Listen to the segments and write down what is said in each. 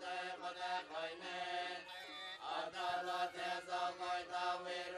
เตมเตคอยเนอัตตาเตสะคอยตาเวรุ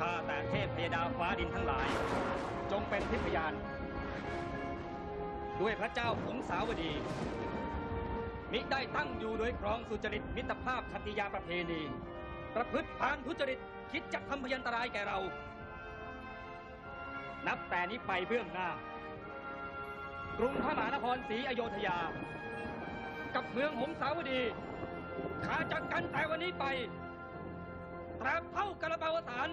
ข้าแต่เทพพยดาฟ้าดินทั้งหลาย จงเป็นทิพยาน ด้วยพระเจ้าหงสาวดี มิได้ตั้งอยู่โดยครองสุจริตมิตรภาพคติยาประเพณี ประพฤติพานทุจริตคิดจะทำพยันตรายแก่เรา นับแต่นี้ไปเบื้องหน้า กรุงพระมหานครศรีอโยธยา กับเมืองหงสาวดีขาจากกันแต่วันนี้ไปตราบเท่ากระเบาวสาร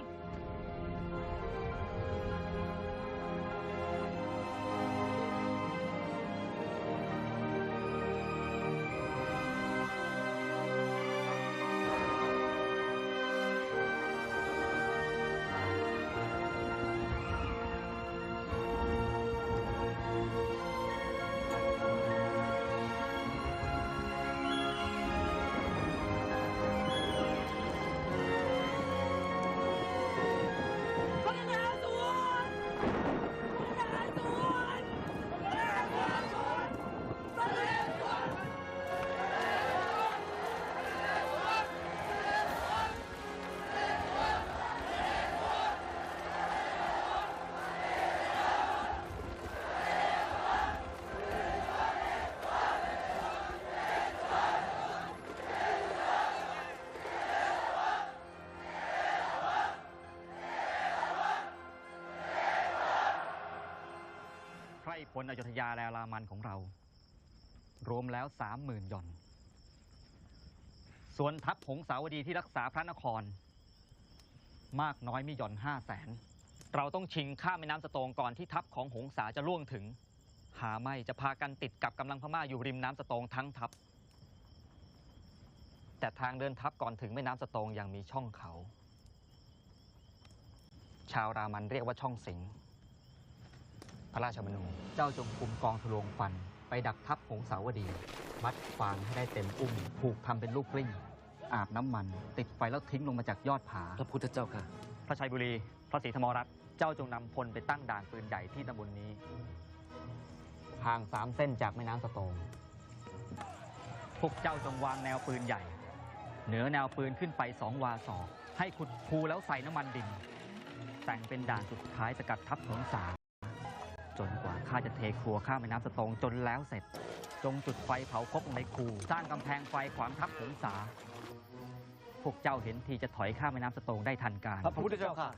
พร่พลอยุธยาและรามันของเรา รวมแล้วสามหมื่นย่อน ส่วนทัพหงสาวดีที่รักษาพระนคร มากน้อยมีหย่อนห้าแสน เราต้องชิงข้ามแม่น้ำสะโตงก่อนที่ทัพของหงสาจะล่วงถึง หาไม่จะพากันติดกับกำลังพม่าอยู่ริมน้ำสะโตงทั้งทัพ แต่ทางเดินทัพก่อนถึงแม่น้ำสะโตงยังมีช่องเขา ชาวรามันเรียกว่าช่องสิง พระราชมนูเจ้าจงคุมกองทะลวงฟัน ไปดักทัพหงสาวดี มัดฟางให้ได้เต็มอุ้มผูกทำเป็นลูกกลิ้ง อาบน้ำมัน ติดไฟแล้วทิ้งลงมาจากยอดผา พระพุทธเจ้าค่ะ พระชัยบุรี พระศรีธรรมรัตน์เจ้าจงนำพลไปตั้งด่านปืนใหญ่ที่ตำบลนี้ ห่างสามเส้นจากแม่น้ำสะโตงพวกเจ้าจงวางแนวปืนใหญ่ เหนือแนวปืนขึ้นไปสองวาศอกให้ขุดภูแล้วใส่น้ำมันดิน แต่งเป็นด่านสุดท้ายสกัดทัพหงสา จนกว่าข้าจะเทครัวข้ามแม่น้ำสตงจนแล้วเสร็จ จงจุดไฟเผาคบในคูสร้างกำแพงไฟขวางทัพหงสา พวกเจ้าเห็นทีจะถอยข้ามแม่น้ำสตงได้ทันการ พระพุทธเจ้าค่ะ